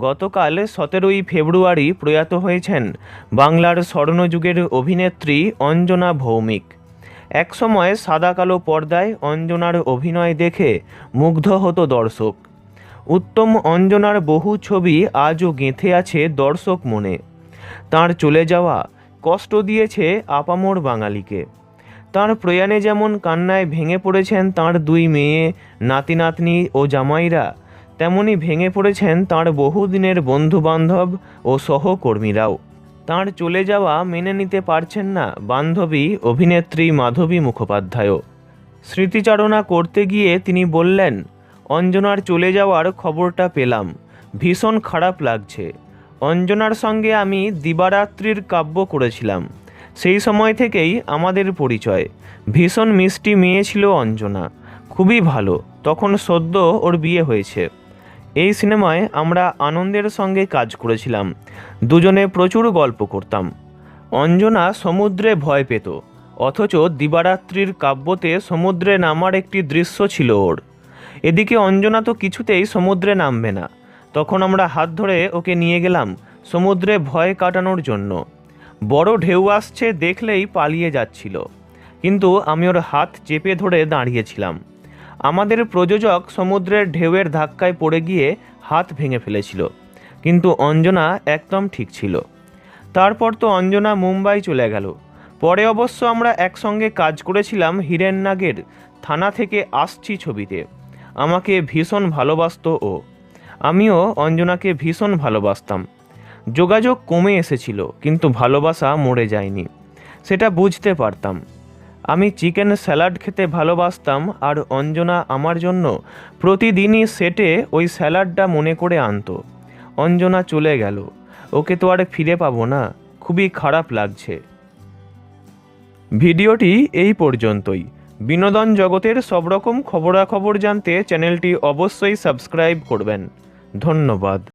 গতকাল সতেরোই ফেব্রুয়ারি প্রয়াত হয়েছেন বাংলার স্বর্ণযুগের অভিনেত্রী অঞ্জনা ভৌমিক। একসময় সাদা কালো পর্দায় অঞ্জনার অভিনয় দেখে মুগ্ধ হতো দর্শক। উত্তম অঞ্জনার বহু ছবি আজও গেঁথে আছে দর্শক মনে। তার চলে যাওয়া কষ্ট দিয়েছে আপামোর বাঙালিকে। তার প্রয়াণে যেমন কান্নায় ভেঙে পড়েছেন তার দুই মেয়ে নাতি নাতনি ও জামাইরা তেমনি ভেঙে পড়েছেন তার বহুদিনের বন্ধুবান্ধব ও সহকর্মীরাও। তার চলে যাওয়া মেনে নিতে পারছেন না বান্ধবী, অভিনেত্রী মাধবী মুখোপাধ্যায়ও। স্মৃতিচারণা করতে গিয়ে তিনি বললেন, অঞ্জনার চলে যাওয়ার খবরটা পেলাম। ভীষণ খারাপ লাগছে। অঞ্জনার সঙ্গে আমি দিবারাত্রির কাব্য করেছিলাম। সেই সময় থেকেই আমাদের পরিচয়। ভীষণ মিষ্টি মেয়ে ছিল অঞ্জনা। খুবই ভালো। তখন সদ্য ওর বিয়ে হয়েছে। এই সিনেমায় আমরা আনন্দের সঙ্গে কাজ করেছিলাম। দুজনে প্রচুর গল্প করতাম। অঞ্জনা সমুদ্রে ভয় পেত, অথচ দিবারাত্রির কাব্যতে সমুদ্রে নামার একটি দৃশ্য ছিল ওর। এদিকে অঞ্জনা তো কিছুতেই সমুদ্রে নামবে না। তখন আমরা হাত ধরে ওকে নিয়ে গেলাম সমুদ্রে ভয় কাটানোর জন্য। বড় ঢেউ আসছে দেখলেই পালিয়ে যাচ্ছিল। কিন্তু আমি ওর হাত চেপে ধরে দাঁড়িয়েছিলাম। আমাদের প্রযোজক সমুদ্রের ঢেউয়ের ধাক্কায় পড়ে গিয়ে হাত ভেঙে ফেলেছিল। কিন্তু অঞ্জনা একদম ঠিক ছিল। তারপর তো অঞ্জনা মুম্বাই চলে গেল। পরে অবশ্য আমরা একসঙ্গে কাজ করেছিলাম হিরেন নাগের থানা থেকে আসছি ছবিতে। আমাকে ভীষণ ভালোবাসতো ও। আমিও অঞ্জনাকে ভীষণ ভালোবাসতাম। যোগাযোগ কমে এসেছিল, কিন্তু ভালোবাসা মরে যায়নি। সেটা বুঝতে পারতাম। আমি চিকেন স্যালাড খেতে ভালোবাসতাম আর অঞ্জনা আমার জন্য প্রতিদিনই সেটে ওই স্যালাডটা মনে করে আনতো। অঞ্জনা চলে গেল। ওকে তো আর ফিরে পাবো না। খুবই খারাপ লাগছে। ভিডিওটি এই পর্যন্তই। বিনোদন জগতের সব রকম খবরাখবর জানতে চ্যানেলটি অবশ্যই সাবস্ক্রাইব করবেন। ধন্যবাদ।